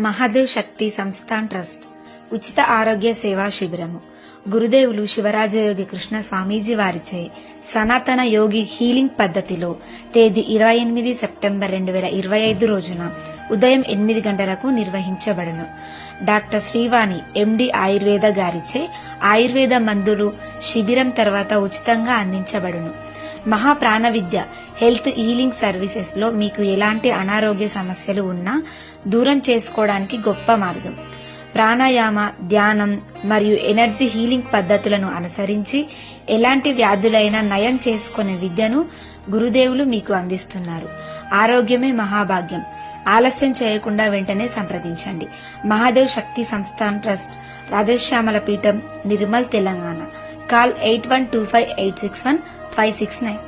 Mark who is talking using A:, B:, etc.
A: Mahadev Shakti Sansthan trust ఉచిత ఆరోగ్య సేవా శిబిరము. గురుదేవులు శివరాజయోగి కృష్ణ స్వామీజీ వారిచే సనాతన యోగి హీలింగ్ పద్ధతిలో తేదీ ఇరవై ఎనిమిది సెప్టెంబర్ రెండు వేల ఇరవై ఐదు రోజున ఉదయం ఎనిమిది గంటలకు నిర్వహించబడును. డాక్టర్ శ్రీవాణి ఎండి ఆయుర్వేద గారిచే ఆయుర్వేద మందులు శిబిరం తర్వాత ఉచితంగా అందించబడును. మహాప్రాణ విద్య హెల్త్ హీలింగ్ సర్వీసెస్లో మీకు ఎలాంటి అనారోగ్య సమస్యలు ఉన్నా దూరం చేసుకోవడానికి గొప్ప మార్గం. ప్రాణాయామ ధ్యానం మరియు ఎనర్జీ హీలింగ్ పద్ధతులను అనుసరించి ఎలాంటి వ్యాధులైనా నయం చేసుకునే విద్యను గురుదేవులు మీకు అందిస్తున్నారు. ఆరోగ్యమే మహాభాగ్యం. ఆలస్యం చేయకుండా వెంటనే సంప్రదించండి. Mahadev Shakti Sansthan trust Radhashyamala Peetham Nirmal Telangana. Call eight one two five eight six one five six nine.